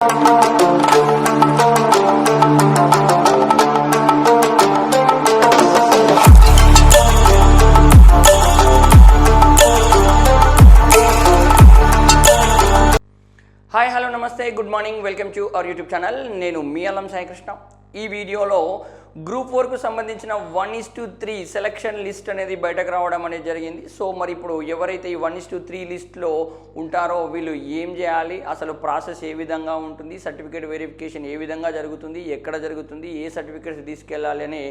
Thank you. Good morning welcome to our YouTube channel. నేను మీ అల్లం సాయికృష్ణ. ఈ వీడియోలో గ్రూప్ ఫోర్కు సంబంధించిన one is two three selection list అనేది బయటకు రావడం అనేది జరిగింది. సో మరి ఇప్పుడు ఎవరైతే ఈ వన్ ఇస్ టు త్రీ లిస్ట్లో ఉంటారో వీళ్ళు ఏం చేయాలి? అసలు ప్రాసెస్ ఏ విధంగా ఉంటుంది? సర్టిఫికేట్ వెరిఫికేషన్ ఏ విధంగా జరుగుతుంది? ఎక్కడ జరుగుతుంది? ఏ సర్టిఫికేట్స్ తీసుకెళ్ళాలి? అనే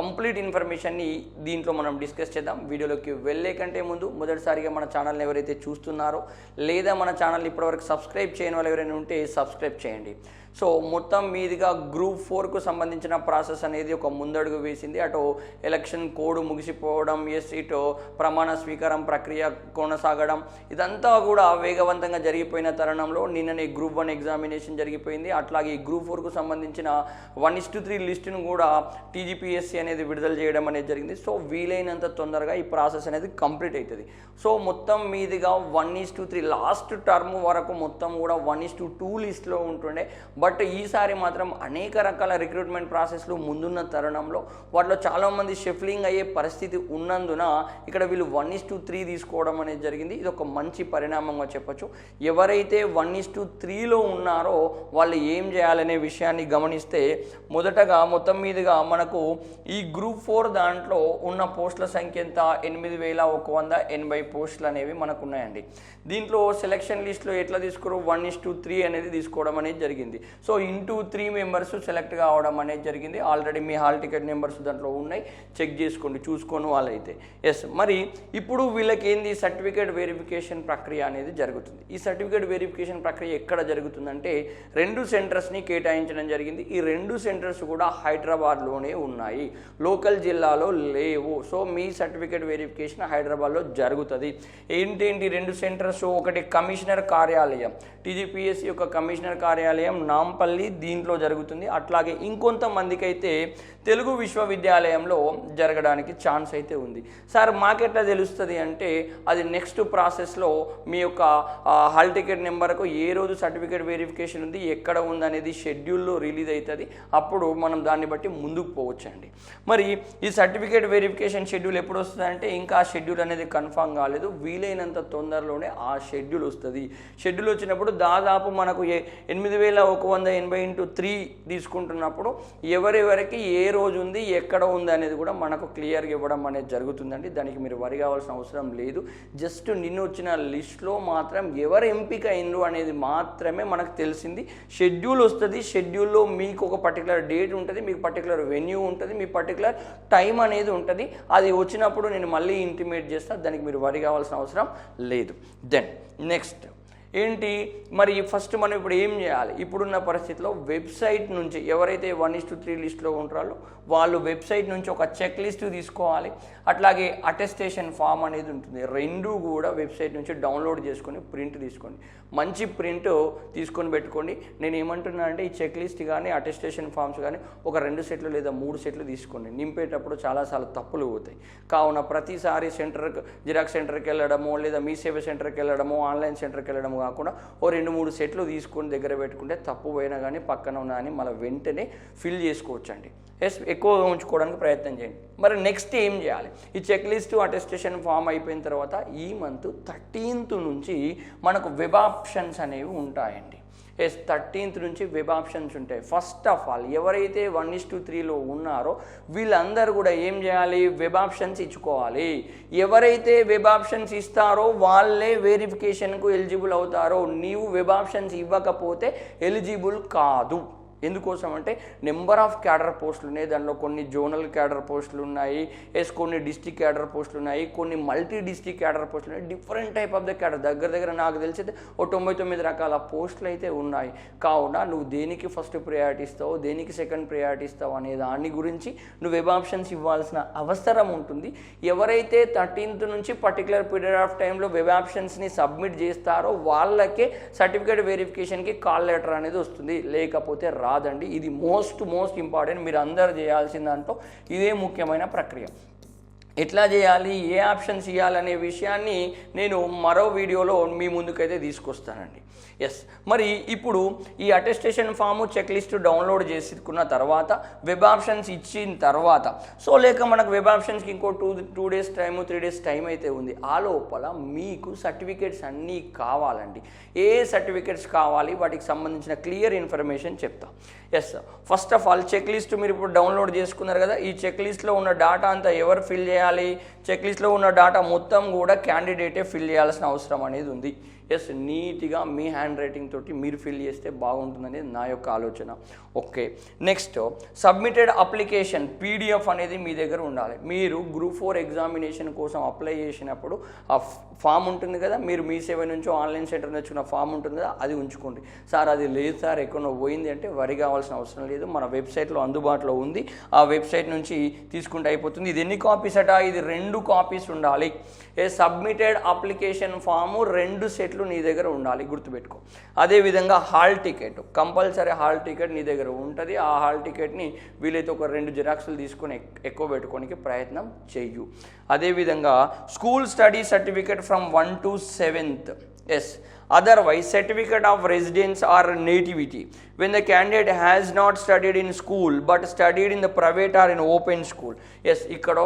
కంప్లీట్ ఇన్ఫర్మేషన్ని దీంట్లో మనం డిస్కస్ చేద్దాం. వీడియోలోకి వెళ్ళే కంటే ముందు మొదటిసారిగా మన ఛానల్ని ఎవరైతే చూస్తున్నారో లేదా మన ఛానల్ ఇప్పటివరకు సబ్స్క్రైబ్ చేయని వాళ్ళు ఎవరైనా ఉంటే సబ్స్క్రైబ్ చేయండి. సో మొత్తం మీదుగా గ్రూప్ ఫోర్కు సంబంధించిన ప్రాసెస్ అనేది ఒక ముందడుగు వేసింది. అటు ఎలక్షన్ కోడ్ ముగిసిపోవడం ఎస్ ఇటు ప్రమాణ స్వీకారం ప్రక్రియ కొనసాగడం ఇదంతా కూడా వేగవంతంగా జరిగిపోయిన తరుణంలో నిన్ననే గ్రూప్ వన్ ఎగ్జామినేషన్ జరిగిపోయింది. అట్లాగే ఈ గ్రూప్ ఫోర్కు సంబంధించిన వన్ ఇస్టు త్రీ లిస్టును కూడా టీజీపీఎస్సీ అనేది విడుదల చేయడం అనేది జరిగింది. సో వీలైనంత తొందరగా ఈ ప్రాసెస్ అనేది కంప్లీట్ అవుతుంది సో మొత్తం మీదుగా one is two three last term వరకు మొత్తం కూడా వన్ ఈస్ టు టూ లిస్ట్లో ఉంటుండే. బట్ బట్ ఈసారి మాత్రం అనేక రకాల రిక్రూట్మెంట్ ప్రాసెస్లు ముందున్న తరుణంలో వాటిలో చాలామంది షెఫ్లింగ్ అయ్యే పరిస్థితి ఉన్నందున ఇక్కడ వీళ్ళు వన్ ఇస్ టు త్రీ తీసుకోవడం అనేది జరిగింది. ఇది ఒక మంచి పరిణామంగా చెప్పొచ్చు. ఎవరైతే వన్ ఇస్ టు త్రీలో ఉన్నారో వాళ్ళు ఏం చేయాలనే విషయాన్ని గమనిస్తే మొదటగా మొత్తం మీదుగా మనకు ఈ గ్రూప్ ఫోర్ దాంట్లో ఉన్న పోస్టుల సంఖ్య ఎంత? ఎనిమిది వేల ఒక వంద ఎనభై పోస్టులు అనేవి మనకు ఉన్నాయండి. దీంట్లో సెలక్షన్ లిస్ట్లో ఎట్లా తీసుకోరు? వన్ ఇస్ టు త్రీ అనేది తీసుకోవడం అనేది జరిగింది. So into three members select కావడం అనేది జరిగింది. ఆల్రెడీ మీ హాల్ టికెట్ నెంబర్స్ దాంట్లో ఉన్నాయి. చెక్ చేసుకోండి చూసుకొని వాళ్ళైతే. ఎస్ మరి ఇప్పుడు వీళ్ళకి ఏంది సర్టిఫికేట్ వెరిఫికేషన్ ప్రక్రియ అనేది జరుగుతుంది. ఈ సర్టిఫికేట్ వెరిఫికేషన్ ప్రక్రియ ఎక్కడ జరుగుతుందంటే రెండు సెంటర్స్ని కేటాయించడం జరిగింది. ఈ రెండు సెంటర్స్ కూడా హైదరాబాద్లోనే ఉన్నాయి. లోకల్ జిల్లాలో లేవు. సో మీ సర్టిఫికేట్ వెరిఫికేషన్ హైదరాబాద్లో జరుగుతుంది. ఏంటేంటి రెండు సెంటర్స్? ఒకటి కమిషనర్ కార్యాలయం. టీజీపీఎస్సీ యొక్క కమిషనర్ కార్యాలయం నాంపల్లి దీంట్లో జరుగుతుంది. అట్లాగే ఇంకొంతమందికి అయితే తెలుగు విశ్వవిద్యాలయంలో జరగడానికి ఛాన్స్ అయితే ఉంది. సార్ మాకెట్లా తెలుస్తుంది అంటే అది నెక్స్ట్ ప్రాసెస్లో మీ యొక్క హాల్ టికెట్ నెంబర్కు ఏ రోజు సర్టిఫికేట్ వెరిఫికేషన్ ఉంది ఎక్కడ ఉంది అనేది షెడ్యూల్లో రిలీజ్ అవుతుంది అప్పుడు మనం దాన్ని బట్టి ముందుకు పోవచ్చండి. మరి ఈ సర్టిఫికేట్ వెరిఫికేషన్ షెడ్యూల్ ఎప్పుడు వస్తుందంటే ఇంకా ఆ షెడ్యూల్ అనేది కన్ఫామ్ కాలేదు. వీలైనంత తొందరలోనే ఆ షెడ్యూల్ వస్తుంది. షెడ్యూల్ వచ్చినప్పుడు దాదాపు మనకు ఎనిమిది వేల ఒక వంద ఎనభై ఇంటూ త్రీ తీసుకుంటున్నప్పుడు ఎవరెవరికి ఏ రోజు ఉంది ఎక్కడ ఉంది అనేది కూడా మనకు క్లియర్గా ఇవ్వడం అనేది జరుగుతుందండి. దానికి మీరు వరి కావాల్సిన అవసరం లేదు. జస్ట్ నిన్న వచ్చిన లిస్ట్లో మాత్రం ఎవరు ఎంపిక అయినరు అనేది మాత్రమే మనకు తెలిసింది. షెడ్యూల్ వస్తుంది. షెడ్యూల్లో మీకు ఒక పర్టికులర్ డేట్ ఉంటుంది మీకు పర్టికులర్ వెన్యూ ఉంటుంది మీ పర్టికులర్ టైం అనేది ఉంటుంది. అది వచ్చినప్పుడు నేను మళ్ళీ ఇంటిమేట్ చేస్తాను దానికి మీరు వరి కావాల్సిన అవసరం లేదు. దెన్ నెక్స్ట్ ఏంటి? మరి ఫస్ట్ మనం ఇప్పుడు ఏం చేయాలి? ఇప్పుడున్న పరిస్థితిలో వెబ్సైట్ నుంచి ఎవరైతే వన్ ఇస్ టు త్రీ లిస్ట్లో ఉంటారో వాళ్ళు వెబ్సైట్ నుంచి ఒక చెక్ లిస్ట్ తీసుకోవాలి. అట్లాగే అటెస్టేషన్ ఫామ్ అనేది ఉంటుంది. రెండు కూడా వెబ్సైట్ నుంచి డౌన్లోడ్ చేసుకొని ప్రింట్ తీసుకోండి. మంచి ప్రింట్ తీసుకొని పెట్టుకోండి. నేను ఏమంటున్నా అంటే ఈ చెక్ లిస్ట్ కానీ అటెస్టేషన్ ఫామ్స్ కానీ ఒక రెండు సెట్లు లేదా మూడు సెట్లు తీసుకోండి. నింపేటప్పుడు చాలాసార్లు తప్పులు పోతాయి. కావున ప్రతిసారి సెంటర్కి జిరాక్స్ సెంటర్కి వెళ్ళడమో లేదా మీ సేవ సెంటర్కి వెళ్ళడము ఆన్లైన్ సెంటర్కి వెళ్ళడము కాకుండా ఓ రెండు మూడు సెట్లు తీసుకొని దగ్గర పెట్టుకుంటే తప్పు పోయినా కానీ పక్కన ఉన్నా కానీ మళ్ళీ వెంటనే ఫిల్ చేసుకోవచ్చండి. ఎస్ ఎక్కువగా ఉంచుకోవడానికి ప్రయత్నం చేయండి. మరి నెక్స్ట్ ఏం చేయాలి? ఈ చెక్ లిస్ట్ అటెస్టేషన్ ఫామ్ అయిపోయిన తర్వాత ఈ మంత్ థర్టీన్త్ నుంచి మనకు వెబ్ ఆప్షన్స్ అనేవి ఉంటాయండి. ఎస్ థర్టీన్త్ నుంచి వెబ్ ఆప్షన్స్ ఉంటాయి. ఫస్ట్ ఆఫ్ ఆల్ ఎవరైతే వన్ ఇస్ టూ త్రీలో ఉన్నారో వీళ్ళందరూ కూడా ఏం చేయాలి? వెబ్ ఆప్షన్స్ ఇచ్చుకోవాలి. ఎవరైతే వెబ్ ఆప్షన్స్ ఇస్తారో వాళ్ళే వెరిఫికేషన్కు ఎలిజిబుల్ అవుతారో నీవు వెబ్ ఆప్షన్స్ ఇవ్వకపోతే ఎలిజిబుల్ కాదు. ఎందుకోసం అంటే నెంబర్ ఆఫ్ క్యాడర్ పోస్టులు ఉన్నాయి. దానిలో కొన్ని జోనల్ క్యాడర్ పోస్టులు ఉన్నాయి. ఎస్ కొన్ని డిస్టిక్ క్యాడర్ పోస్టులు ఉన్నాయి. కొన్ని మల్టీ డిస్టిక్ క్యాడర్ పోస్టులు ఉన్నాయి. Different type of the cadre. దగ్గర దగ్గర నాకు తెలిసి ఓ తొంభై తొమ్మిది రకాల పోస్టులు అయితే ఉన్నాయి. కావున నువ్వు దేనికి ఫస్ట్ ప్రయారిటీ ఇస్తావు దేనికి సెకండ్ ప్రయారిటీ ఇస్తావు అనే దాని గురించి నువ్వు వెబ్ ఆప్షన్స్ ఇవ్వాల్సిన అవసరం ఉంటుంది. ఎవరైతే థర్టీన్త్ నుంచి పర్టికులర్ పీరియడ్ ఆఫ్ టైంలో వెబ్ ఆప్షన్స్ని సబ్మిట్ చేస్తారో వాళ్ళకే సర్టిఫికేట్ వెరిఫికేషన్కి కాల్ లెటర్ అనేది వస్తుంది. లేకపోతే రాదండి. ఇది మోస్ట్ మోస్ట్ ఇంపార్టెంట్. మీరు అందరు చేయాల్సిన దాంట్లో ఇదే ముఖ్యమైన ప్రక్రియ. ఎట్లా చేయాలి ఏ ఆప్షన్స్ ఇవ్వాలనే విషయాన్ని నేను మరో వీడియోలో మీ ముందుకైతే తీసుకొస్తానండి. ఎస్ మరి ఇప్పుడు ఈ attestation form check list download చేసుకున్న తర్వాత వెబ్ ఆప్షన్స్ ఇచ్చిన తర్వాత సో లేక మనకు వెబ్ ఆప్షన్స్కి ఇంకో two two days time three days time అయితే ఉంది. ఆ లోపల మీకు సర్టిఫికేట్స్ అన్నీ కావాలండి. ఏ సర్టిఫికేట్స్ కావాలి? వాటికి సంబంధించిన క్లియర్ ఇన్ఫర్మేషన్ చెప్తా. Yes first of all check list మీరు ఇప్పుడు డౌన్లోడ్ చేసుకున్నారు కదా ఈ చెక్ లిస్ట్లో ఉన్న డేటా అంతా ఎవరు ఫిల్ చేయాలి? చెక్ లిస్ట్లో ఉన్న డేటా మొత్తం కూడా క్యాండిడేటే ఫిల్ చేయాల్సిన అవసరం అనేది ఉంది. ఎస్ నీట్గా మీ హ్యాండ్ రైటింగ్ తోటి మీరు ఫిల్ చేస్తే బాగుంటుందనేది నా యొక్క ఆలోచన. Okay next submitted application PDF అనేది మీ దగ్గర ఉండాలి. మీరు గ్రూప్ ఫోర్ ఎగ్జామినేషన్ కోసం అప్లై చేసినప్పుడు ఆ ఫామ్ ఉంటుంది కదా మీరు మీ సేవ నుంచో ఆన్లైన్ సెంటర్ నుంచి ఉన్న ఫామ్ ఉంటుంది కదా అది ఉంచుకోండి. సార్ అది లేదు సార్ ఎక్కడో పోయింది అంటే వరి కావాల్సిన అవసరం లేదు మన వెబ్సైట్లో అందుబాటులో ఉంది. ఆ వెబ్సైట్ నుంచి తీసుకుంటే అయిపోతుంది. ఇది ఎన్ని కాపీస్ అట? ఇది రెండు కాపీస్ ఉండాలి. ఏ సబ్మిటెడ్ అప్లికేషన్ ఫాము రెండు సెట్లు నీ దగ్గర ఉండాలి గుర్తుపెట్టుకో. అదేవిధంగా hall ticket compulsory hall ticket నీ దగ్గర ఉంటుంది. ఆ హాల్ టికెట్ని వీలైతే ఒక రెండు జిరాక్స్లు తీసుకొని ఎక్- ఎక్కువ పెట్టుకోనికి ప్రయత్నం చెయ్యు. అదేవిధంగా school study certificate from one to seventh yes otherwise certificate of residence or nativity when the candidate has not studied in school but studied in the private or in open school yes ఇక్కడ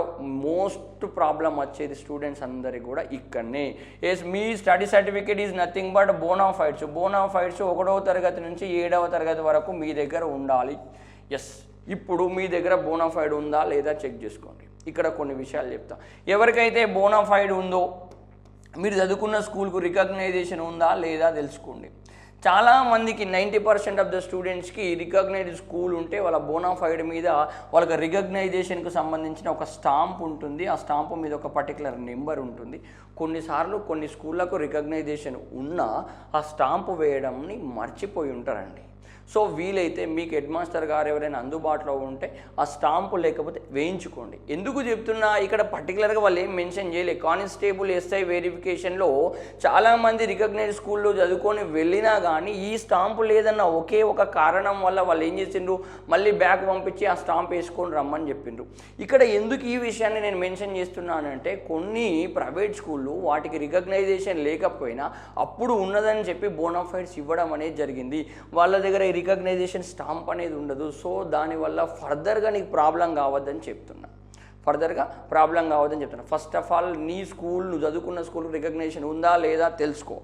most problem వచ్చేది students అందరికి కూడా ఇక్కడనే yes me study certificate is nothing but bonafides bonafides ఒకటవ తరగతి నుంచి ఏడవ తరగతి వరకు మీ దగ్గర ఉండాలి ఎస్ ఇప్పుడు మీ దగ్గర బోనాఫైడ్ ఉందా లేదా చెక్ చేసుకోండి ఇక్కడ కొన్ని విషయాలు చెప్తా ఎవరికైతే బోనాఫైడ్ ఉందో మీరు చదువుకున్న స్కూల్కు రికగ్నైజేషన్ ఉందా లేదా తెలుసుకోండి. చాలా మందికి నైంటీ పర్సెంట్ ఆఫ్ ద స్టూడెంట్స్కి రికగ్నైజ్డ్ స్కూల్ ఉంటే వాళ్ళ బోనాఫైడ్ మీద వాళ్ళకి రికగ్నైజేషన్కు సంబంధించిన ఒక స్టాంప్ ఉంటుంది. ఆ స్టాంప్ మీద ఒక పర్టికులర్ నెంబర్ ఉంటుంది. కొన్నిసార్లు కొన్ని స్కూళ్ళకు రికగ్నైజేషన్ ఉన్నా ఆ స్టాంప్ వేయడంని మర్చిపోయి ఉంటారండి. సో వీలైతే మీకు హెడ్ మాస్టర్ గారు ఎవరైనా అందుబాటులో ఉంటే ఆ స్టాంపు లేకపోతే వేయించుకోండి. ఎందుకు చెప్తున్నా? ఇక్కడ పర్టికులర్గా వాళ్ళు ఏం మెన్షన్ చేయలేదు కానిస్టేబుల్ ఎస్ఐ వెరిఫికేషన్లో చాలామంది రికగ్నైజ్ స్కూల్లో చదువుకొని వెళ్ళినా కానీ ఈ స్టాంపు లేదన్న ఒకే ఒక కారణం వల్ల వాళ్ళు ఏం చేసిండ్రు? మళ్ళీ బ్యాగ్ పంపించి ఆ స్టాంప్ వేసుకొని రమ్మని చెప్పిండ్రు. ఇక్కడ ఎందుకు ఈ విషయాన్ని నేను మెన్షన్ చేస్తున్నానంటే కొన్ని ప్రైవేట్ స్కూళ్ళు వాటికి రికగ్నైజేషన్ లేకపోయినా అప్పుడు ఉన్నదని చెప్పి బోనాఫైడ్స్ ఇవ్వడం అనేది జరిగింది. వాళ్ళ దగ్గర రికగ్నైజేషన్ స్టాంప్ అనేది ఉండదు. సో దానివల్ల ఫర్దర్గా నీకు ప్రాబ్లం కావద్దని చెప్తున్నా. ఫర్దర్గా ప్రాబ్లం కావద్దని చెప్తున్నా. ఫస్ట్ ఆఫ్ ఆల్ నీ స్కూల్ నువ్వు చదువుకున్న స్కూల్ రికగ్నేషన్ ఉందా లేదా తెలుసుకో.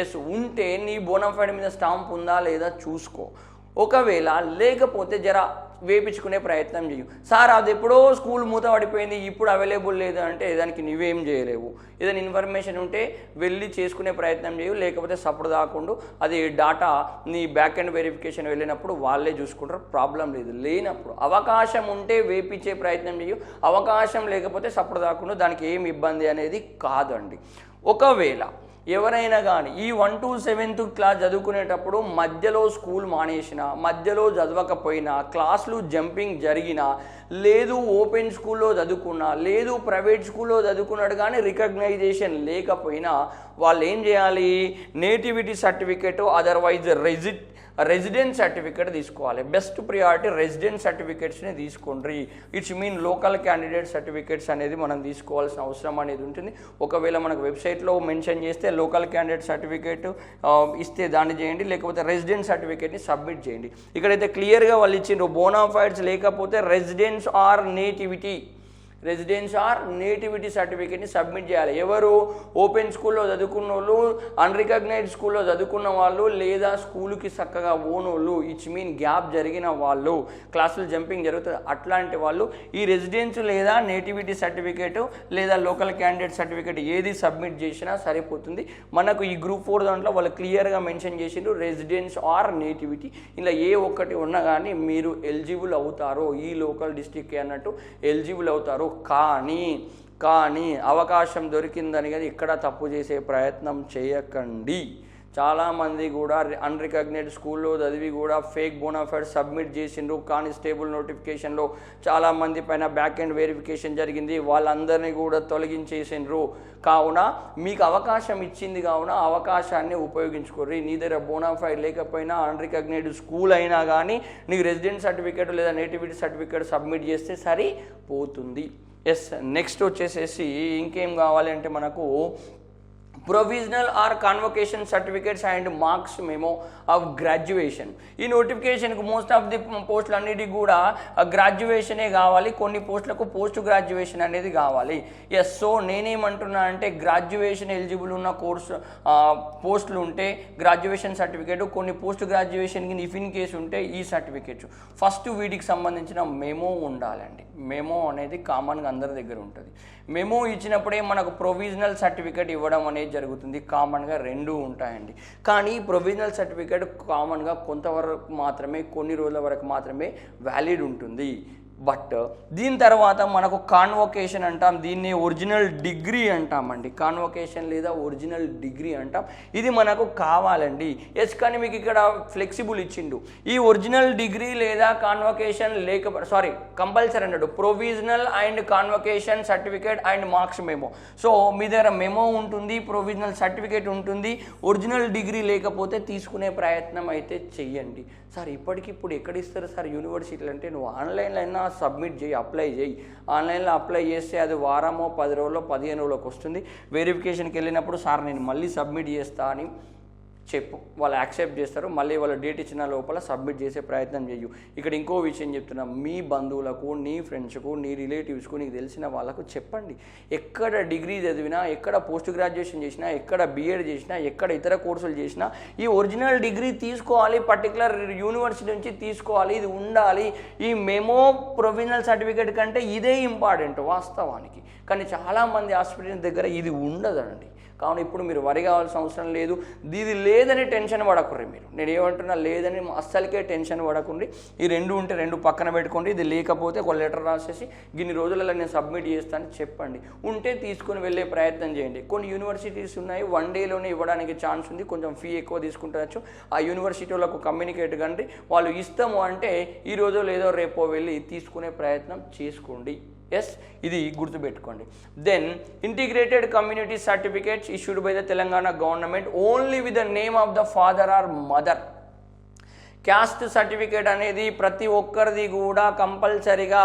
ఎస్ ఉంటే నీ బోనఫైడ్ మీద స్టాంప్ ఉందా లేదా చూసుకో. ఒకవేళ లేకపోతే జర వేపించుకునే ప్రయత్నం చేయు సార్ అది ఎప్పుడో స్కూల్ మూత పడిపోయింది ఇప్పుడు అవైలబుల్ లేదు అంటే దానికి నువ్వేం చేయలేవు. ఏదైనా ఇన్ఫర్మేషన్ ఉంటే వెళ్ళి చేసుకునే ప్రయత్నం చేయు లేకపోతే సపోర్ట్ దాకుండా అది డాటా నీ బ్యాక్ అండ్ వెరిఫికేషన్ వెళ్ళినప్పుడు వాళ్ళే చూసుకుంటారు ప్రాబ్లం లేదు. లేనప్పుడు అవకాశం ఉంటే వేపించే ప్రయత్నం చేయు అవకాశం లేకపోతే సపోర్ట్ దాకుండా దానికి ఏం ఇబ్బంది అనేది కాదండి. ఒకవేళ ఎవరైనా కానీ ఈ వన్ టు సెవెంత్ క్లాస్ చదువుకునేటప్పుడు మధ్యలో స్కూల్ మానేసిన మధ్యలో చదవకపోయినా క్లాసులు జంపింగ్ జరిగినా లేదు ఓపెన్ స్కూల్లో చదువుకున్నా లేదు ప్రైవేట్ స్కూల్లో చదువుకున్నాడు కానీ రికగ్నైజేషన్ లేకపోయినా వాళ్ళు ఏం చేయాలి? Nativity certificate otherwise resident residence certificate తీసుకోవాలి. బెస్ట్ ప్రియారిటీ రెసిడెన్స్ సర్టిఫికేట్స్ని తీసుకోండి. It's mean local candidate certificates అనేది మనం తీసుకోవాల్సిన అవసరం అనేది ఉంటుంది. ఒకవేళ మనకు వెబ్సైట్లో మెన్షన్ చేస్తే లోకల్ క్యాండిడేట్ సర్టిఫికేట్ ఇస్తే దాన్ని చేయండి. లేకపోతే రెసిడెన్స్ సర్టిఫికేట్ని సబ్మిట్ చేయండి. ఇక్కడైతే క్లియర్గా వాళ్ళు ఇచ్చిండ్రు. బోనాఫైడ్స్ లేకపోతే residence or nativity residence or nativity సర్టిఫికేట్ని submit చేయాలి. ఎవరు ఓపెన్ స్కూల్లో చదువుకున్న వాళ్ళు అన్రికగ్నైజ్డ్ స్కూల్లో చదువుకున్న వాళ్ళు లేదా స్కూల్కి చక్కగా ఓనోళ్ళు ఇచ్ మీన్ గ్యాప్ జరిగిన వాళ్ళు క్లాసులు జంపింగ్ జరుగుతుంది. అట్లాంటి వాళ్ళు ఈ రెసిడెన్స్ లేదా నేటివిటీ సర్టిఫికేట్ లేదా లోకల్ క్యాండిడేట్ సర్టిఫికేట్ ఏది సబ్మిట్ చేసినా సరిపోతుంది. మనకు ఈ గ్రూప్ ఫోర్ దాంట్లో వాళ్ళు క్లియర్గా మెన్షన్ చేసిండ్రు రెసిడెన్స్ ఆర్ నేటివిటీ. ఇలా ఏ ఒక్కటి ఉన్నా కానీ మీరు ఎలిజిబుల్ అవుతారో ఈ లోకల్ డిస్టిక్ అన్నట్టు ఎలిజిబుల్ అవుతారు కానీ కానీ అవకాశం దొరికిందని కానీ ఇక్కడ తప్పు చేసే ప్రయత్నం చేయకండి. చాలామంది కూడా అన్రికగ్నైజ్డ్ స్కూల్లో చదివి కూడా ఫేక్ బోనాఫైడ్ సబ్మిట్ చేసిండ్రు. కానిస్టేబుల్ నోటిఫికేషన్లో చాలామంది పైన బ్యాక్ అండ్ వెరిఫికేషన్ జరిగింది. వాళ్ళందరినీ కూడా తొలగించేసిండ్రు. కావున మీకు అవకాశం ఇచ్చింది కావున అవకాశాన్ని ఉపయోగించుకోర్రి. నీ దగ్గర బోనాఫైడ్ లేకపోయినా అన్రికగ్నైజ్డ్ స్కూల్ అయినా కానీ నీకు రెసిడెంట్ సర్టిఫికేట్ లేదా నేటివిటీ సర్టిఫికేట్ సబ్మిట్ చేస్తే సరిపోతుంది. ఎస్ నెక్స్ట్ వచ్చేసేసి ఇంకేం కావాలి అంటే మనకు provisional or convocation certificates and marks memo of graduation ఈ నోటిఫికేషన్కి మోస్ట్ ఆఫ్ ది పోస్టులు అన్నిటికి కూడా గ్రాడ్యుయేషనే కావాలి. కొన్ని పోస్టులకు పోస్ట్ గ్రాడ్యుయేషన్ అనేది కావాలి. ఎస్ సో నేనేమంటున్నా అంటే గ్రాడ్యుయేషన్ ఎలిజిబుల్ ఉన్న కోర్సు పోస్టులు ఉంటే గ్రాడ్యుయేషన్ సర్టిఫికేట్ కొన్ని పోస్ట్ గ్రాడ్యుయేషన్కి ఇఫ్ ఇన్ కేసు ఉంటే ఈ సర్టిఫికేట్స్ ఫస్ట్ వీటికి సంబంధించిన మేము ఉండాలండి. మెమో అనేది కామన్గా అందరి దగ్గర ఉంటుంది. మెమో ఇచ్చినప్పుడే మనకు ప్రొవిజనల్ సర్టిఫికేట్ ఇవ్వడం అనేది జరుగుతుంది. కామన్గా రెండు ఉంటాయండి. కానీ ప్రొవిజనల్ సర్టిఫికేట్ కామన్గా కొంతవరకు మాత్రమే కొన్ని రోజుల వరకు మాత్రమే వ్యాలిడ్ ఉంటుంది. బట్ దీని తర్వాత మనకు కాన్వొకేషన్ అంటాం దీన్ని ఒరిజినల్ డిగ్రీ అంటామండి. కాన్వొకేషన్ లేదా ఒరిజినల్ డిగ్రీ అంటాం. ఇది మనకు కావాలండి. ఎస్ కానీ మీకు ఇక్కడ ఫ్లెక్సిబుల్ ఇచ్చిండు. ఈ ఒరిజినల్ డిగ్రీ లేదా కాన్వొకేషన్ లేక సారీ కంపల్సరీ అన్నాడు. Provisional and convocation certificate and marks memo so మీ దగ్గర మెమో ఉంటుంది ప్రొవిజనల్ సర్టిఫికేట్ ఉంటుంది. ఒరిజినల్ డిగ్రీ లేకపోతే తీసుకునే ప్రయత్నం అయితే చెయ్యండి. సార్ ఇప్పటికిప్పుడు ఎక్కడ ఇస్తారు సార్ యూనివర్సిటీలు అంటే నువ్వు ఆన్లైన్లో అయినా సబ్మిట్ చేయి అప్లై చేయి. ఆన్లైన్లో అప్లై చేస్తే అది వారమో పది రోజుల్లో పదిహేను రోజులకు వస్తుంది. వెరిఫికేషన్కి వెళ్ళినప్పుడు సార్ నేను మళ్ళీ సబ్మిట్ చేస్తా అని చెప్పు వాళ్ళు యాక్సెప్ట్ చేస్తారు మళ్ళీ వాళ్ళు డేట్ ఇచ్చిన లోపల సబ్మిట్ చేసే ప్రయత్నం చేయు ఇక్కడ ఇంకో విషయం చెప్తున్నా మీ బంధువులకు నీ ఫ్రెండ్స్కు నీ రిలేటివ్స్కు నీకు తెలిసిన వాళ్ళకు చెప్పండి. ఎక్కడ డిగ్రీ చదివినా ఎక్కడ పోస్ట్ గ్రాడ్యుయేషన్ చేసినా ఎక్కడ బీఎడ్ చేసినా ఎక్కడ ఇతర కోర్సులు చేసినా ఈ ఒరిజినల్ డిగ్రీ తీసుకోవాలి పర్టికులర్ యూనివర్సిటీ నుంచి తీసుకోవాలి ఇది ఉండాలి. ఈ మెమో ప్రొవిజనల్ సర్టిఫికేట్ కంటే ఇదే ఇంపార్టెంట్ వాస్తవానికి. కానీ చాలామంది హాస్పిటల్ దగ్గర ఇది ఉండదండి. కావున ఇప్పుడు మీరు వరి కావాల్సిన అవసరం లేదు. ఇది లేదని టెన్షన్ పడకుర్రి మీరు. నేను ఏమంటున్నా లేదని అస్సలకే టెన్షన్ పడకండి ఈ రెండు ఉంటే రెండు పక్కన పెట్టుకోండి. ఇది లేకపోతే ఒక లెటర్ రాసేసి ఇన్ని రోజులలో నేను సబ్మిట్ చేస్తానని చెప్పండి. ఉంటే తీసుకొని వెళ్ళే ప్రయత్నం చేయండి. కొన్ని యూనివర్సిటీస్ ఉన్నాయి వన్ డేలోనే ఇవ్వడానికి ఛాన్స్ ఉంది. కొంచెం ఫీ ఎక్కువ తీసుకుంటారచ్చు ఆ యూనివర్సిటీ వాళ్ళకు కమ్యూనికేట్ కండి. వాళ్ళు ఇస్తాము అంటే ఈ రోజు లేదో రేపో వెళ్ళి తీసుకునే ప్రయత్నం చేసుకోండి. ఎస్ ఇది గుర్తుపెట్టుకోండి. Then integrated community certificates issued by the Telangana government only with the name of the father or mother caste certificate అనేది ప్రతి ఒక్కరిది కూడా కంపల్సరిగా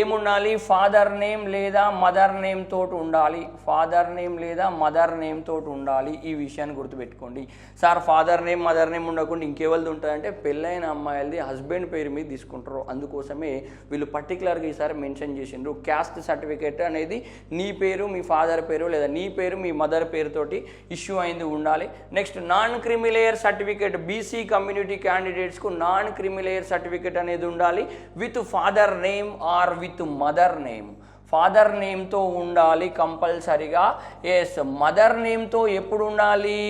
ఏముండాలి? ఫాదర్ నేమ్ లేదా మదర్ నేమ్ తోటి ఉండాలి. ఫాదర్ నేమ్ లేదా మదర్ నేమ్ తోటి ఉండాలి. ఈ విషయాన్ని గుర్తుపెట్టుకోండి. Sir father name mother name ఉండకుండా ఇంకెవరిది ఉంటుందంటే పెళ్ళైన అమ్మాయిలది హస్బెండ్ పేరు మీద తీసుకుంటారు. అందుకోసమే వీళ్ళు పర్టికులర్గా ఈసారి మెన్షన్ చేసిండ్రు. క్యాస్ట్ సర్టిఫికేట్ అనేది నీ పేరు మీ ఫాదర్ పేరు లేదా నీ పేరు మీ మదర్ పేరుతోటి ఇష్యూ అయింది ఉండాలి. Next non creamy layer certificate BC community candidates క్యాండిడేట్స్కు non creamy layer certificate అనేది ఉండాలి. With father name or with mother name. Father నేమ్తో ఉండాలి కంపల్సరిగా. ఎస్ మదర్ నేమ్తో ఎప్పుడు ఉండాలి?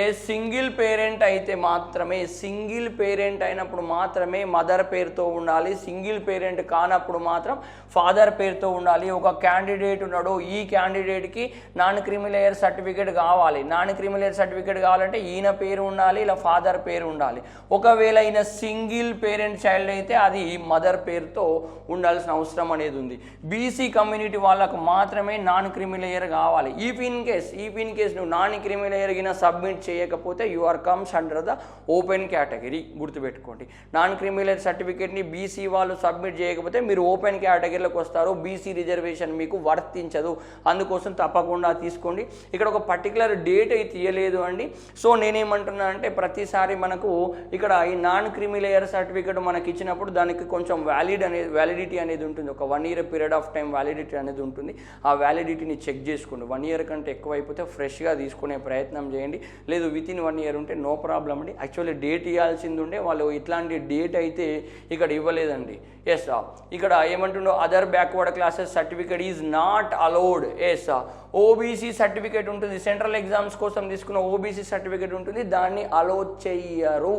ఏ సింగిల్ పేరెంట్ అయితే మాత్రమే సింగిల్ పేరెంట్ అయినప్పుడు మాత్రమే మదర్ పేరుతో ఉండాలి సింగిల్ పేరెంట్ కానప్పుడు మాత్రం ఫాదర్ పేరుతో ఉండాలి. ఒక క్యాండిడేట్ ఉన్నాడు ఈ క్యాండిడేట్కి నాన్ క్రిమిలేయర్ సర్టిఫికేట్ కావాలి. నాన్ క్రిమిలేయర్ సర్టిఫికేట్ కావాలంటే ఈయన పేరు ఉండాలి ఇలా ఫాదర్ పేరు ఉండాలి. ఒకవేళ ఈయన సింగిల్ పేరెంట్ చైల్డ్ అయితే అది మదర్ పేరుతో ఉండాల్సిన అవసరం అనేది ఉంది. బీసీ కమ్యూనిటీ వాళ్ళకు మాత్రమే నాన్ క్రిమిలేయర్ కావాలి. If in case if in case నువ్వు నాన్ క్రిమిలేయర్ గిన సబ్మిట్ చేయకపోతే you are comes under the open category గుర్తుపెట్టుకోండి. నాన్ క్రిమిలేయర్ సర్టిఫికేట్ని బీసీ వాళ్ళు సబ్మిట్ చేయకపోతే మీరు ఓపెన్ కేటగిరీలోకి వస్తారు. బీసీ రిజర్వేషన్ మీకు వర్తించదు. అందుకోసం తప్పకుండా తీసుకోండి. ఇక్కడ ఒక పర్టికులర్ డేట్ అయితే ఇవ్వలేదు అండి. సో నేనేమంటున్నా అంటే ప్రతిసారి మనకు ఇక్కడ ఈ నాన్ క్రిమిలేయర్ సర్టిఫికేట్ మనకి ఇచ్చినప్పుడు దానికి కొంచెం వ్యాలిడ్ అనేది వ్యాలిడిటీ అనేది ఉంటుంది. ఒక one year period of time validity అనేది ఉంటుంది. ఆ వ్యాలిడిటీని చెక్ చేసుకోండి. వన్ ఇయర్ కంటే ఎక్కువ అయిపోతే ఫ్రెష్గా తీసుకునే ప్రయత్నం చేయండి. లేదు విత్ ఇన్ వన్ ఇయర్ ఉంటే నో ప్రాబ్లం అండి. యాక్చువల్లీ డేట్ ఇవ్వాల్సింది ఉండే వాళ్ళు ఇట్లాంటి డేట్ అయితే ఇక్కడ ఇవ్వలేదండి. ఎస్ ఇక్కడ ఏమంటుండో other backward classes certificate is not allowed yes OBC certificate ఉంటుంది. సెంట్రల్ ఎగ్జామ్స్ కోసం తీసుకున్న ఓబీసీ సర్టిఫికేట్ ఉంటుంది. దాన్ని అలో చెయ్యరు.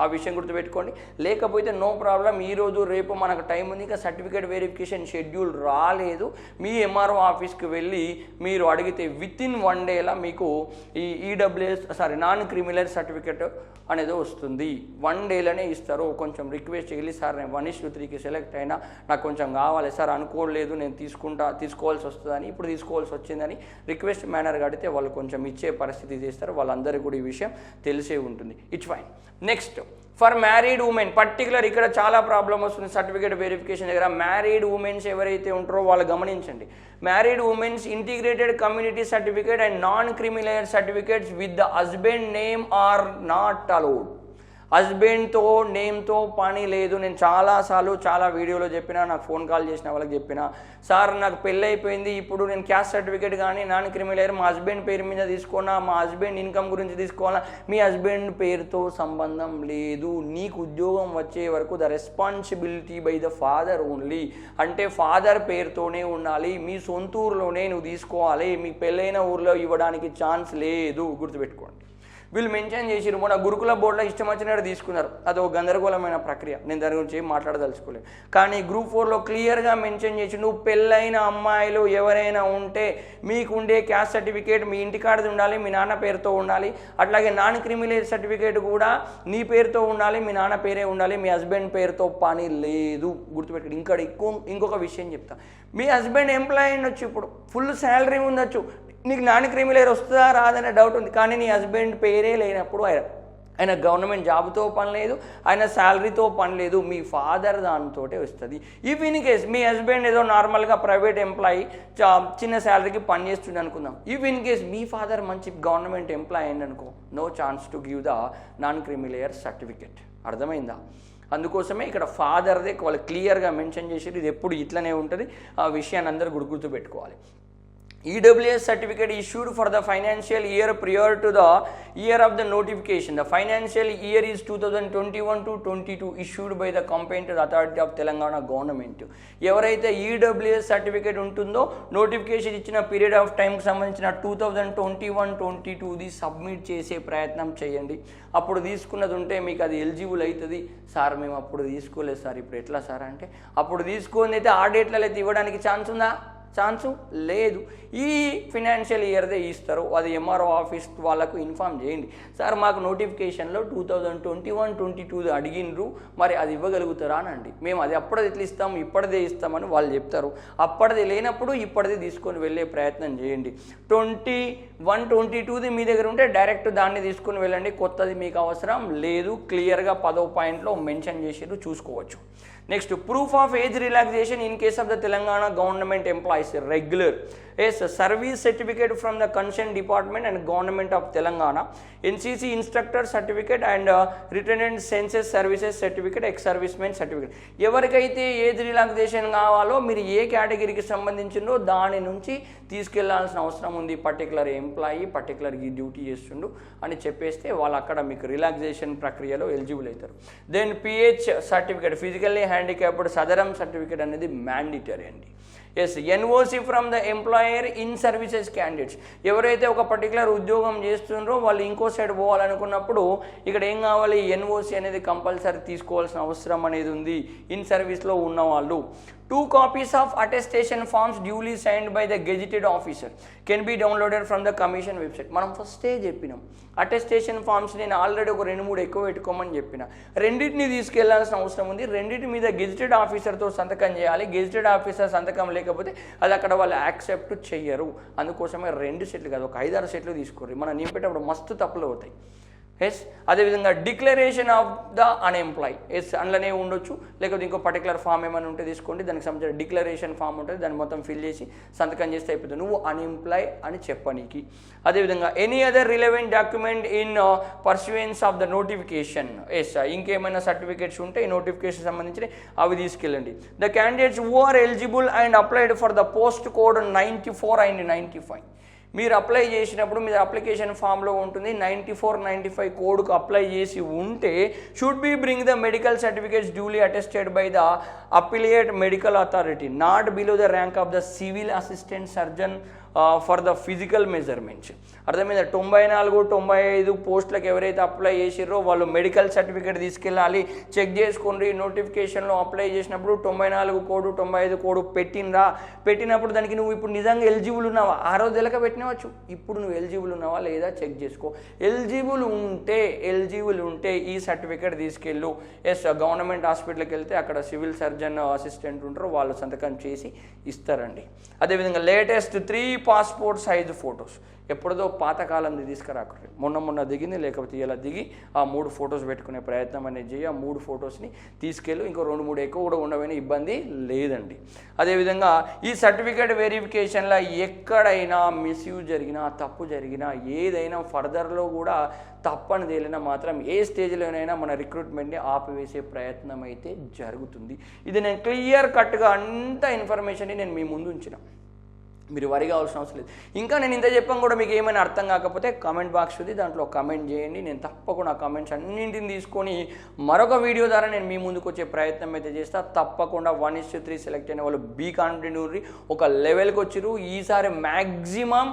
ఆ విషయం గుర్తుపెట్టుకోండి. లేకపోతే నో ప్రాబ్లం ఈరోజు రేపు మనకు టైం ఉంది ఇంకా సర్టిఫికేట్ వెరిఫికేషన్ షెడ్యూల్ రాలేదు. మీ ఎంఆర్ఓ ఆఫీస్కి వెళ్ళి మీరు అడిగితే విత్ ఇన్ వన్ డేలా మీకు ఈ EWS sorry non criminal certificate అనేది వస్తుంది. వన్ డేలోనే ఇస్తారు. కొంచెం రిక్వెస్ట్ చేయాలి సార్ నేను వన్ త్రీకి సెలెక్ట్ అయినా నాకు కొంచెం కావాలి. సార్ అనుకోలేదు నేను తీసుకుంటా తీసుకోవాల్సి వస్తుందని ఇప్పుడు తీసుకోవాల్సి వచ్చిందని రిక్వెస్ట్ మేనర్ కడితే వాళ్ళు కొంచెం ఇచ్చే పరిస్థితి చేస్తారు. వాళ్ళందరికీ కూడా ఈ విషయం తెలిసే ఉంటుంది. It's fine next for married women particular ఇక్కడ చాలా ప్రాబ్లమ్ వస్తుంది. సర్టిఫికేట్ వెరిఫికేషన్ దగ్గర మ్యారీడ్ ఉమెన్స్ ఎవరైతే ఉంటారో వాళ్ళు గమనించండి. Married womens integrated community certificate and non creamy layer certificates with the husband name are not allowed హస్బెండ్తో నేమ్తో పని లేదు. నేను చాలాసార్లు చాలా వీడియోలో చెప్పిన నాకు ఫోన్ కాల్ చేసిన వాళ్ళకి చెప్పిన సార్ నాకు పెళ్ళి అయిపోయింది ఇప్పుడు నేను క్యాస్ట్ సర్టిఫికేట్ కానీ నాన్ క్రిమిలేయర్ మా హస్బెండ్ పేరు మీద తీసుకోనా? మా హస్బెండ్ ఇన్కమ్ గురించి తీసుకోవాలా? మీ హస్బెండ్ పేరుతో సంబంధం లేదు. నీకు ఉద్యోగం వచ్చే వరకు the responsibility by the father only. అంటే ఫాదర్ పేరుతోనే ఉండాలి. మీ సొంత ఊర్లోనే నువ్వు తీసుకోవాలి. మీ పెళ్ళైన ఊర్లో ఇవ్వడానికి ఛాన్స్ లేదు. గుర్తుపెట్టుకో. వీళ్ళు మెన్షన్ చేసిరు మొన్న గురుకుల బోర్డులో ఇష్టం వచ్చినట్టు తీసుకున్నారు. అది ఒక గందరగోళమైన ప్రక్రియ. నేను దాని గురించి ఏం మాట్లాడదలుచుకోలేదు. కానీ గ్రూప్ ఫోర్లో క్లియర్గా మెన్షన్ చేసి నువ్వు పెళ్ళైన అమ్మాయిలు ఎవరైనా ఉంటే మీకు ఉండే క్యాస్ట్ సర్టిఫికేట్ మీ ఇంటికాడది ఉండాలి మీ నాన్న పేరుతో ఉండాలి. అట్లాగే నాన్ క్రిమినల్ సర్టిఫికేట్ కూడా నీ పేరుతో ఉండాలి మీ నాన్న పేరే ఉండాలి మీ హస్బెండ్ పేరుతో పని లేదు. గుర్తుపెట్టుకోండి. ఇంకా ఎక్కువ ఇంకొక విషయం చెప్తా. మీ హస్బెండ్ ఎంప్లాయీ ఉండొచ్చు ఇప్పుడు. ఫుల్ శాలరీ ఉండొచ్చు నీకు నాన్ క్రిమిలేర్ వస్తుందా రాదనే డౌట్ ఉంది. కానీ నీ హస్బెండ్ పేరే లేనప్పుడు ఆయన ఆయన గవర్నమెంట్ జాబ్తో పని లేదు ఆయన శాలరీతో పని లేదు మీ ఫాదర్ దానితోటే వస్తుంది. ఇఫ్ ఇన్ కేస్ మీ హస్బెండ్ ఏదో నార్మల్గా ప్రైవేట్ ఎంప్లాయీ చిన్న శాలరీకి పని చేస్తుండే అనుకుందాం. ఇఫ్ ఇన్ కేస్ మీ ఫాదర్ మంచి గవర్నమెంట్ ఎంప్లాయీ అయింది అనుకో no chance to give the non creamy layer certificate అర్థమైందా? అందుకోసమే ఇక్కడ ఫాదర్దే వాళ్ళు క్లియర్గా మెన్షన్ చేసేది ఇది ఎప్పుడు ఇట్లనే ఉంటుంది. ఆ విషయాన్ని అందరూ గుర్తు పెట్టుకోవాలి EWS certificate issued for the financial year prior to the year of the notification. The financial year is 2021 to 22 issued by the competent authority of Telangana government. ఎవరైతే ఈడబ్ల్యూఎస్ సర్టిఫికేట్ ఉంటుందో నోటిఫికేషన్ ఇచ్చిన పీరియడ్ ఆఫ్ టైంకి సంబంధించిన two thousand twenty one twenty టూది submit చేసే ప్రయత్నం చేయండి. అప్పుడు తీసుకున్నది ఉంటే మీకు అది ఎలిజిబుల్ అవుతుంది సార్ మేము అప్పుడు తీసుకోలేదు సార్. ఇప్పుడు ఎట్లా సార్? అంటే అప్పుడు తీసుకుంది అయితే ఆ డేట్లలో అయితే ఇవ్వడానికి ఛాన్స్ ఉందా? ఛాన్సు లేదు. ఈ ఫినాన్షియల్ ఇయర్దే ఇస్తారు. అది ఎంఆర్ఓ ఆఫీస్ వాళ్ళకు ఇన్ఫామ్ చేయండి. సార్ మాకు నోటిఫికేషన్లో two thousand twenty one twenty two అడిగినరు మరి అది ఇవ్వగలుగుతారా అనండి మేము అది అప్పటిది ఎట్లా ఇస్తాం? ఇప్పటిదే ఇస్తామని వాళ్ళు చెప్తారు. అప్పటిది లేనప్పుడు ఇప్పటిది తీసుకొని వెళ్ళే ప్రయత్నం చేయండి. ట్వంటీ వన్ ట్వంటీ టూది మీ దగ్గర ఉంటే డైరెక్ట్ దాన్ని తీసుకొని వెళ్ళండి. కొత్తది మీకు అవసరం లేదు. క్లియర్గా పదో పాయింట్లో మెన్షన్ చేసిరు చూసుకోవచ్చు. Next, to proof of age relaxation in case of the Telangana government employees regular. Yes service certificate from the concern department and government of Telangana NCC instructor certificate and return and census services certificate ex service men certificate ఎవరికైతే age relaxation కావాలో మీరు ఏ కేటగిరీకి సంబంధించిందో దాని నుంచి తీసుకెళ్ళాల్సిన అవసరం ఉంది. Particular employee particular ఈ డ్యూటీ చేస్తుండు అని చెప్పేస్తే వాళ్ళు అక్కడ మీకు రిలాక్సేషన్ ప్రక్రియలో ఎలిజిబుల్ అవుతారు. Then PH certificate physically handicapped Sadarem certificate అనేది మ్యాండిటరీ అండి. Yes NOC from the employer in services candidates ఎవరైతే ఒక పర్టికులర్ ఉద్యోగం చేస్తున్నారో వాళ్ళు ఇంకో సైడ్ పోవాలనుకున్నప్పుడు ఇక్కడ ఏం కావాలి? ఎన్ఓసి అనేది కంపల్సరీ తీసుకోవాల్సిన అవసరం అనేది ఉంది. ఇన్ సర్వీస్లో ఉన్న two copies of attestation forms duly signed by the gazetted officer can be downloaded from the commission website మనం ఫస్టే చెప్పినాం? అటెస్టేషన్ ఫార్మ్స్ నేను ఆల్రెడీ ఒక రెండు మూడు ఎక్కువ పెట్టుకోమని చెప్పిన. రెండింటిని తీసుకెళ్ళాల్సిన అవసరం ఉంది. రెండింటి మీద గెజిటెడ్ ఆఫీసర్తో సంతకం చేయాలి. గెజిటెడ్ ఆఫీసర్ సంతకం లేకపోతే అది అక్కడ వాళ్ళు యాక్సెప్ట్ చెయ్యరు అందుకోసమే రెండు సెట్లు కాదు ఒక ఐదారు సెట్లు తీసుకోరు మనం నింపేటప్పుడు మస్తు తప్పులు అవుతాయి. ఎస్ అదేవిధంగా declaration of the unemploy yes అందులోనే ఉండొచ్చు. లేకపోతే ఇంకో పర్టికులర్ ఫామ్ ఏమైనా ఉంటే తీసుకోండి. దానికి సంబంధించిన డిక్లరేషన్ ఫామ్ ఉంటుంది. దాన్ని మొత్తం ఫిల్ చేసి సంతకం చేస్తే అయిపోతుంది. నువ్వు అన్ఎంప్లాయ్ అని చెప్పనీకి అదేవిధంగా any other relevant document in pursuance of the notification yes ఇంకేమైనా సర్టిఫికేట్స్ ఉంటే ఈ నోటిఫికేషన్ సంబంధించిన అవి తీసుకెళ్ళండి. The candidates who are eligible and applied for the post code ninety four and ninety five మీరు అప్లై చేసినప్పుడు మీరు అప్లికేషన్ ఫామ్లో ఉంటుంది నైంటీ ఫోర్ నైంటీ ఫైవ్ కోడ్కు అప్లై చేసి ఉంటే should be bring the medical certificates duly attested by the appellate medical authority not below the rank of the civil assistant surgeon for the physical measurements అర్థమైందా? తొంభై నాలుగు తొంభై ఐదు పోస్టులకు ఎవరైతే అప్లై చేసిర్రో వాళ్ళు మెడికల్ సర్టిఫికేట్ తీసుకెళ్ళాలి చెక్ చేసుకోండి నోటిఫికేషన్లో అప్లై చేసినప్పుడు తొంభై నాలుగు కోడు తొంభై ఐదు కోడు పెట్టినరా పెట్టినప్పుడు దానికి నువ్వు ఇప్పుడు నిజంగా ఎలిజిబుల్ ఉన్నావా? ఆ రోజు ఎలక పెట్టినవచ్చు? ఇప్పుడు నువ్వు ఎలిజిబుల్ ఉన్నావా లేదా చెక్ చేసుకో. ఎలిజిబుల్ ఉంటే ఎలిజిబుల్ ఉంటే ఈ సర్టిఫికేట్ తీసుకెళ్ళు. ఎస్ గవర్నమెంట్ హాస్పిటల్కి వెళ్తే అక్కడ సివిల్ సర్జన్ అసిస్టెంట్ ఉంటారు వాళ్ళు సంతకం చేసి ఇస్తారండి. అదేవిధంగా latest three passport size photos ఎప్పుడదో పాతకాలంది తీసుకురాకూడదు మొన్న మొన్న దిగింది లేకపోతే ఇలా దిగి ఆ మూడు ఫొటోస్ పెట్టుకునే ప్రయత్నం అనేది చేయి ఆ మూడు ఫొటోస్ని తీసుకెళ్ళి. ఇంకో రెండు మూడు ఎక్కువ కూడా ఉండవని ఇబ్బంది లేదండి. అదేవిధంగా ఈ సర్టిఫికేట్ వెరిఫికేషన్లో ఎక్కడైనా మిస్యూజ్ జరిగినా తప్పు జరిగినా ఏదైనా ఫర్దర్లో కూడా తప్పని తేలినా మాత్రం ఏ స్టేజ్లోనైనా మన రిక్రూట్మెంట్ని ఆపివేసే ప్రయత్నం అయితే జరుగుతుంది. ఇది నేను క్లియర్ కట్గా అంత ఇన్ఫర్మేషన్ని నేను మీ ముందు ఉంచిన. మీరు వరి కావాల్సిన అవసరం లేదు. ఇంకా నేను ఇంత చెప్పాను కూడా మీకు ఏమైనా అర్థం కాకపోతే కామెంట్ బాక్స్ ఉంది దాంట్లో కామెంట్ చేయండి. నేను తప్పకుండా కమెంట్స్ కామెంట్స్ అన్నింటిని తీసుకొని మరొక వీడియో ద్వారా నేను మీ ముందుకు వచ్చే ప్రయత్నం అయితే చేస్తా. తప్పకుండా వన్ ఇస్ త్రీ సెలెక్ట్ అయిన వాళ్ళు బీ కాన్ఫిడెంట్ ఉండి ఒక లెవెల్కి వచ్చిరు ఈసారి మ్యాక్సిమం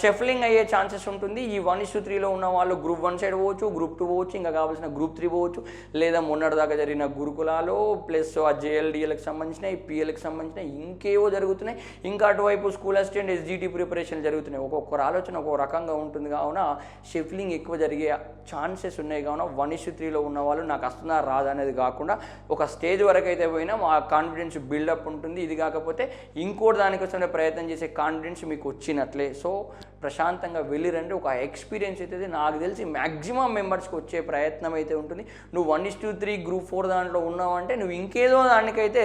షెఫ్లింగ్ అయ్యే ఛాన్సెస్ ఉంటుంది. ఈ వన్ ఇస్ త్రీలో ఉన్న వాళ్ళు గ్రూప్ వన్ సైడ్ పోవచ్చు గ్రూప్ టూ పోవచ్చు ఇంకా కావాల్సిన గ్రూప్ త్రీ పోవచ్చు. లేదా మొన్నటిదాకా జరిగిన గురుకులాలు ప్లస్ ఆ జేఎల్డిఎల్కి సంబంధించిన పిఎల్కి సంబంధించిన ఇంకేవో జరుగుతున్నాయి. ఇంకా అటువైపు స్కూల్ అసిస్టెంట్ ఎస్జిటి ప్రిపరేషన్ జరుగుతున్నాయి. ఒక్కొక్కరు ఆలోచన ఒక్కొక్క రకంగా ఉంటుంది. కావున షెఫ్లింగ్ ఎక్కువ జరిగే ఛాన్సెస్ ఉన్నాయి. కావున వన్ ఇష్యూ త్రీలో ఉన్న వాళ్ళు నాకు వస్తుందా రాదా అనేది కాకుండా ఒక స్టేజ్ వరకు అయితే పోయినా ఆ కాన్ఫిడెన్స్ బిల్డప్ ఉంటుంది. ఇది కాకపోతే ఇంకోటి దానికోసమే ప్రయత్నం చేసే కాన్ఫిడెన్స్ మీకు వచ్చినట్లే. సో ప్రశాంతంగా వెళ్ళిరండి. ఒక ఎక్స్పీరియన్స్ అయితే నాకు తెలిసి మ్యాక్సిమం మెంబర్స్కి వచ్చే ప్రయత్నం అయితే ఉంటుంది. నువ్వు one is two three group four దాంట్లో ఉన్నావంటే నువ్వు ఇంకేదో దానికైతే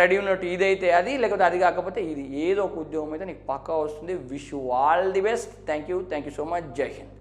రెడీ ఉన్నట్టు ఇదైతే అది లేకపోతే అది కాకపోతే ఇది. ఏదో ఒక ఉద్యోగం అయితే నీకు పక్కా వస్తుంది. Wish you all the best. Thank you thank you so much. జై హింద్.